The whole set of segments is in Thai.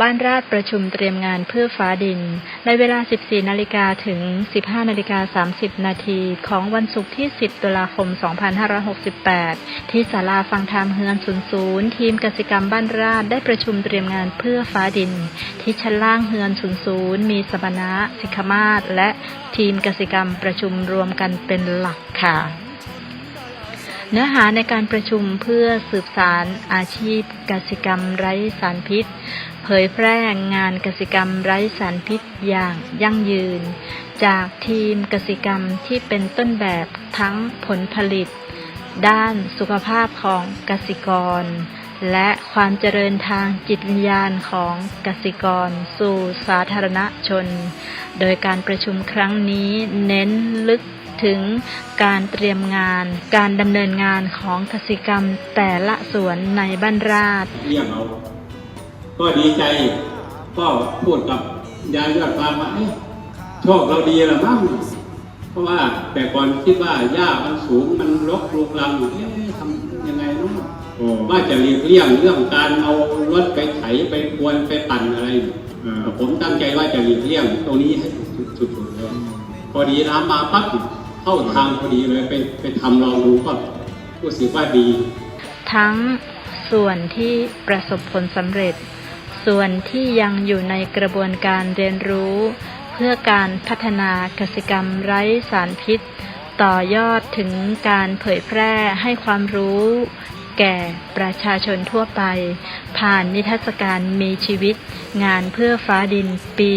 บ้านราชประชุมเตรียมงานเพื่อฟ้าดิน ในเวลา 14 นาฬิกาถึง 15 นาฬิกา 30 นาทีของวันศุกร์ที่ 10 ตุลาคม 2568 ที่ศาลาฟังธรรมเฮือนศูนย์ศูนย์ทีมกสิกรรมบ้านราชได้ประชุมเตรียมงานเพื่อฟ้าดิน ที่ชั้นล่างเฮือนศูนย์ศูนย์มีสมณะสิกขมาศและทีมกสิกรรมประชุมรวมกันเป็นหลักค่ะ เนื้อหาในการประชุมเพื่อสืบสารอาชีพกสิกรรมไร้สารพิษ เผยแพร่งานกสิกรรมไร้สารพิษอย่างยั่งยืน จากทีมกสิกรรมที่เป็นต้นแบบทั้งผลผลิต ด้านสุขภาพของกสิกร และความเจริญทางจิตวิญญาณของกสิกรสู่สาธารณชน โดยการประชุมครั้งนี้เน้นลึก ถึงการเตรียมงาน การดำเนินงานของกสิกรรมแต่ละส่วนในบ้านราชเยี่ยมเอาก็ดีใจ ก็พูดกับยายยอดฟางว่าเอ๊ะโชคเราดีละมั้งเพราะว่าแต่ก่อนคิดว่าหญ้ามันสูงมันรกรุกรังเอ๊ะทำยังไงเนาะว่าจะหลีกเลี่ยงเรื่องการเอารถไปไถไปกวนไปปั่นอะไรแต่ผมตั้งใจว่าจะหลีกเลี่ยงตรงนี้ให้สุดๆเลยพอดีน้ำมาปั๊บ เข้าทางพอดีเลยไปไปทำลองดูก็รู้สึกว่าดี ทั้งส่วนที่ประสบผลสำเร็จ ส่วนที่ยังอยู่ในกระบวนการเรียนรู้ เพื่อการพัฒนากสิกรรมไร้สารพิษ ต่อยอดถึงการเผยแพร่ให้ความรู้ แก่ประชาชนทั่วไป ผ่านนิทรรศการมีชีวิต งานเพื่อฟ้าดินปี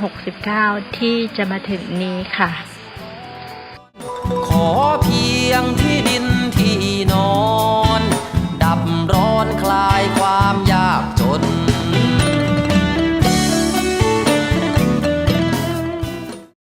2569 ที่จะมาถึงนี้ค่ะ ขอเพียงที่ดินที่นอน ดับร้อนคลายความ